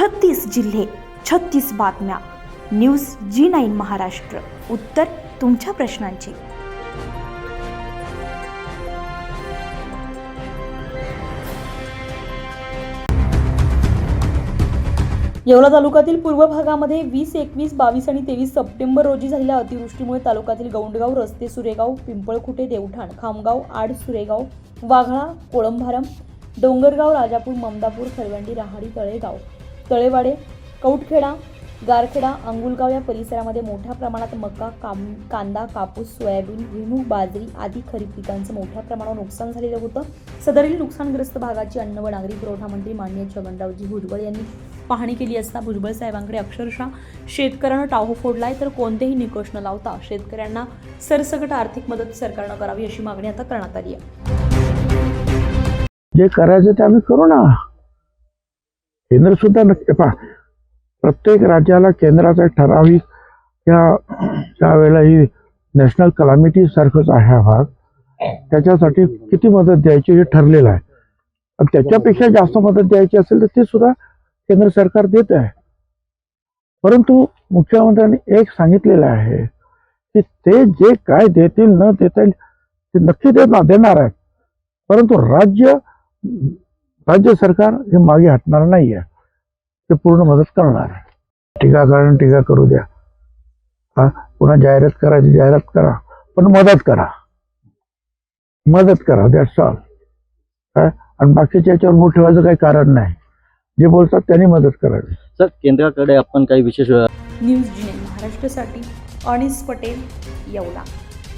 छत्तीस जिल्हे छत्तीस बातम्या. न्यूज जी नाईन महाराष्ट्र. उत्तर तुमच्या प्रश्नांची. येवला तालुक्यातील पूर्व भागामध्ये वीस एकवीस बावीस आणि तेवीस सप्टेंबर रोजी झालेल्या अतिवृष्टीमुळे तालुक्यातील गौंडगाव रस्ते सुरेगाव पिंपळखुटे देवठाण खामगाव आड सुरेगाव वाघळा कोळंभारम डोंगरगाव राजापूर ममदापूर खरवंडी राहाडी तळेगाव तळेवाडे कौटखेडा गारखेडा अंगुलगाव या परिसरामध्ये मोठ्या प्रमाणात मका काम कांदा कापूस सोयाबीन भुईमूग बाजरी आदी खरीप पिकांचं मोठ्या प्रमाणावर नुकसान झालेलं होतं. सदरील नुकसानग्रस्त भागाची अन्न व नागरी पुरवठा मंत्री मान्य छगनरावजी भुजबळ यांनी पाहणी केली असता भुजबळ साहेबांकडे अक्षरशः शेतकऱ्यांना टाहो फोडलाय तर कोणतेही निकष न लावता शेतकऱ्यांना सरसकट आर्थिक मदत सरकारनं करावी अशी मागणी आता करण्यात आली आहे. जे करायचं ते आम्ही करू ना. केंद्र सुद्धा नक्की पहा प्रत्येक राज्याला केंद्राचा ठराविक या ज्या वेळेला ही नॅशनल कलामिटी सारखंच आहे हा भाग. त्याच्यासाठी किती मदत द्यायची हे ठरलेलं आहे. आणि त्याच्यापेक्षा जास्त मदत द्यायची असेल तर ते सुद्धा केंद्र सरकार देत आहे. परंतु मुख्यमंत्र्यांनी एक सांगितलेलं आहे की ते जे काय देतील न देता येईल ते नक्की देणार देणार आहेत. परंतु राज्य राज्य सरकार हे मागे हटणार नाही आहे ते पूर्ण मदत करणार टीकाकरण टीका करू द्या. हा? पुन्हा जाहिरात करायची जाहिरात करा. पण मदत करा. मदत करा दॅट्स ऑल काय आणि बाकीच्या याच्यावर बोट ठेवायचं काही कारण नाही. जे बोलतात त्यांनी मदत करावी. सर केंद्राकडे आपण काही विशेष न्यूज जी महाराष्ट्रासाठी अनिस पटेल येवला.